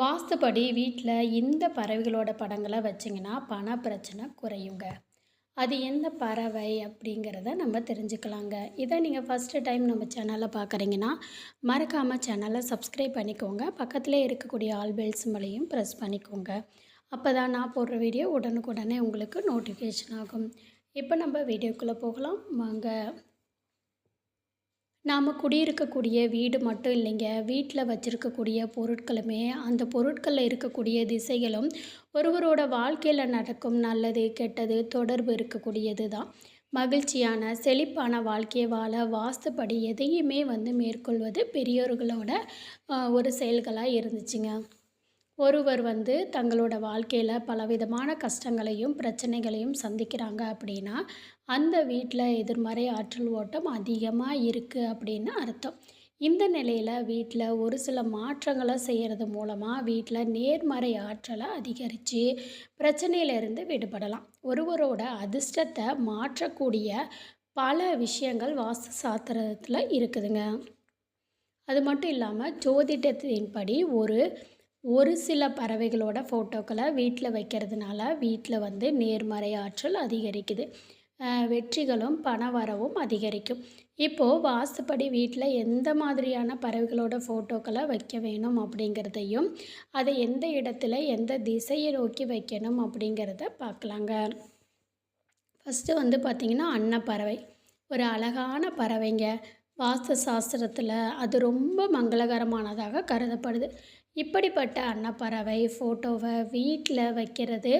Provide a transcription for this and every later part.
வாஸ்துப்படி வீட்டில் இந்த பறவைகளோட படங்களை வச்சிங்கன்னா பண பிரச்சனை குறையுங்க. அது எந்த பறவை அப்படிங்கிறத நம்ம தெரிஞ்சுக்கலாங்க. இதை நீங்கள் ஃபஸ்ட்டு டைம் நம்ம சேனலில் பார்க்குறீங்கன்னா மறக்காமல் சேனலை சப்ஸ்கிரைப் பண்ணிக்கோங்க. பக்கத்தில் இருக்கக்கூடிய ஆல் பெல்ஸ் மலையும் ப்ரெஸ் பண்ணிக்கோங்க. அப்போ தான் நான் போடுற வீடியோ உடனுக்குடனே உங்களுக்கு நோட்டிஃபிகேஷன் ஆகும். இப்போ நம்ம வீடியோக்குள்ளே போகலாம். வாங்க. நாம் குடியிருக்கக்கூடிய வீடு மட்டும் இல்லைங்க. வீட்டில் வச்சுருக்கக்கூடிய பொருட்களுமே அந்த பொருட்களில் இருக்கக்கூடிய திசைகளும் ஒருவரோட வாழ்க்கையில் நடக்கும் நல்லது கெட்டது தொடர்பு இருக்கக்கூடியது தான். மகிழ்ச்சியான செழிப்பான வாழ்க்கையை வாழ வாஸ்துப்படி எதையுமே வந்து மேற்கொள்வது பெரியோர்களோட ஒரு செயல்களாக இருந்துச்சுங்க. ஒருவர் வந்து தங்களோட வாழ்க்கையில் பலவிதமான கஷ்டங்களையும் பிரச்சனைகளையும் சந்திக்கிறாங்க அப்படின்னா அந்த வீட்டில் எதிர்மறை ஆற்றல் ஓட்டம் அதிகமாக இருக்குது அப்படின்னு அர்த்தம். இந்த நிலையில் வீட்டில் ஒரு சில மாற்றங்களை செய்கிறது மூலமாக வீட்டில் நேர்மறை ஆற்றலை அதிகரித்து பிரச்சனையிலிருந்து விடுபடலாம். ஒருவரோட அதிர்ஷ்டத்தை மாற்றக்கூடிய பல விஷயங்கள் வாஸ்து சாஸ்திரத்தில் இருக்குதுங்க. அது மட்டும் இல்லாமல் ஜோதிடத்தின்படி ஒரு ஒரு சில பறவைகளோட ஃபோட்டோக்களை வீட்டில் வைக்கிறதுனால வீட்டில் வந்து நேர்மறை ஆற்றல் அதிகரிக்குது. வெற்றிகளும் பண வரவும் அதிகரிக்கும். இப்போது வாஸ்துப்படி வீட்டில் எந்த மாதிரியான பறவைகளோட ஃபோட்டோக்களை வைக்க வேணும் அப்படிங்கிறதையும் அதை எந்த இடத்துல எந்த திசையை நோக்கி வைக்கணும் அப்படிங்கிறத பார்க்கலாங்க. ஃபஸ்ட்டு வந்து பார்த்திங்கன்னா அன்னப்பறவை. ஒரு அழகான பறவைங்க. வாஸ்து சாஸ்திரத்தில் அது ரொம்ப மங்களகரமானதாக கருதப்படுது. இப்படிப்பட்ட அன்னப்பறவை ஃபோட்டோவை வீட்டில் வைக்கிறது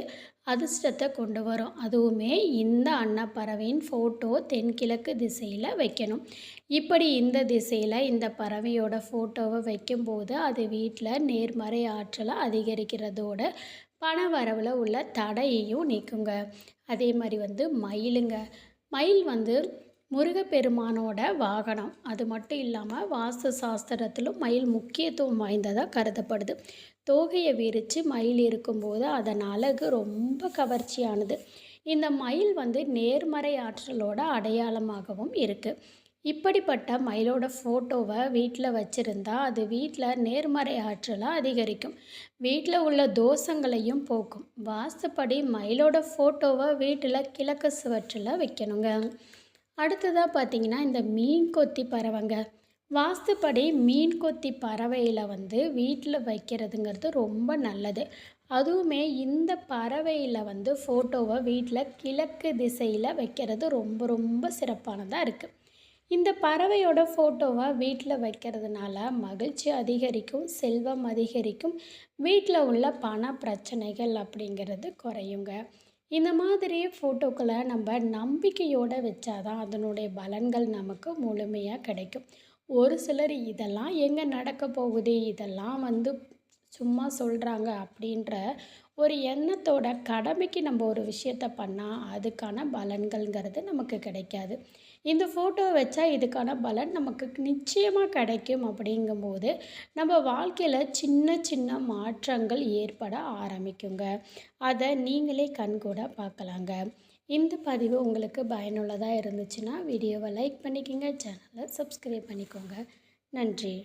அதிர்ஷ்டத்தை கொண்டு வரும். அதுவுமே இந்த அன்னப்பறவையின் ஃபோட்டோ தென்கிழக்கு திசையில் வைக்கணும். இப்படி இந்த திசையில் இந்த பறவையோட ஃபோட்டோவை வைக்கும்போது அது வீட்டில் நேர்மறை ஆற்றலை அதிகரிக்கிறதோட பண வரவில் உள்ள தடையையும் நீக்குங்க. அதே மாதிரி வந்து மயிலுங்க. மயில் வந்து முருகப்பெருமானோட வாகனம். அது மட்டும் இல்லாமல் வாஸ்து சாஸ்திரத்திலும் மயில் முக்கியத்துவம் வாய்ந்ததாக கருதப்படுது. தோகையை விரித்து மயில் இருக்கும்போது அதன் அழகு ரொம்ப கவர்ச்சியானது. இந்த மயில் வந்து நேர்மறை ஆற்றலோட அடையாளமாகவும் இருக்குது இப்படிப்பட்ட மயிலோட ஃபோட்டோவை வீட்டில் வச்சுருந்தா அது வீட்டில் நேர்மறை ஆற்றலாக அதிகரிக்கும். வீட்டில் உள்ள தோஷங்களையும் போக்கும். வாஸ்துப்படி மயிலோட ஃபோட்டோவை வீட்டில் கிழக்கு சுவற்றில் வைக்கணுங்க. அடுத்ததாக பார்த்தீங்கன்னா இந்த மீன் கொத்தி பறவைங்க. வாஸ்துப்படி மீன் கொத்தி பறவையில் வந்து வீட்டில் வைக்கிறதுங்கிறது ரொம்ப நல்லது. அதுவுமே இந்த பறவையில் வந்து ஃபோட்டோவை வீட்டில் கிழக்கு திசையில் வைக்கிறது ரொம்ப ரொம்ப சிறப்பானதாக இருக்குது இந்த பறவையோட ஃபோட்டோவை வீட்டில் வைக்கிறதுனால மகிழ்ச்சி அதிகரிக்கும் செல்வம் அதிகரிக்கும். வீட்டில் உள்ள பண பிரச்சனைகள் அப்படிங்கிறது குறையுங்க. இந்த மாதிரி ஃபோட்டோக்களை நம்ம நம்பிக்கையோடு வச்சாதான் அதனுடைய பலன்கள் நமக்கு முழுமையாக கிடைக்கும். ஒரு சிலர் இதெல்லாம் எங்கே நடக்க போகுது? இதெல்லாம் வந்து சும்மா சொல்கிறாங்க அப்படின்ற ஒரு எண்ணத்தோட கடமைக்கு நம்ம ஒரு விஷயத்த பண்ணால் அதுக்கான பலன்கள்ங்கிறது நமக்கு கிடைக்காது. இந்த ஃபோட்டோ வச்சா இதுக்கான பலன் நமக்கு நிச்சயமாக கிடைக்கும் அப்படிங்கும்போது நம்ம வாழ்க்கையில் சின்ன சின்ன மாற்றங்கள் ஏற்பட ஆரம்பிக்குங்க. அதை நீங்களே கண்கூட பார்க்கலாங்க. இந்த பதிவு உங்களுக்கு பயனுள்ளதாக இருந்துச்சுன்னா வீடியோவை லைக் பண்ணிக்கோங்க சேனலை சப்ஸ்கிரைப் பண்ணிக்கோங்க. நன்றி.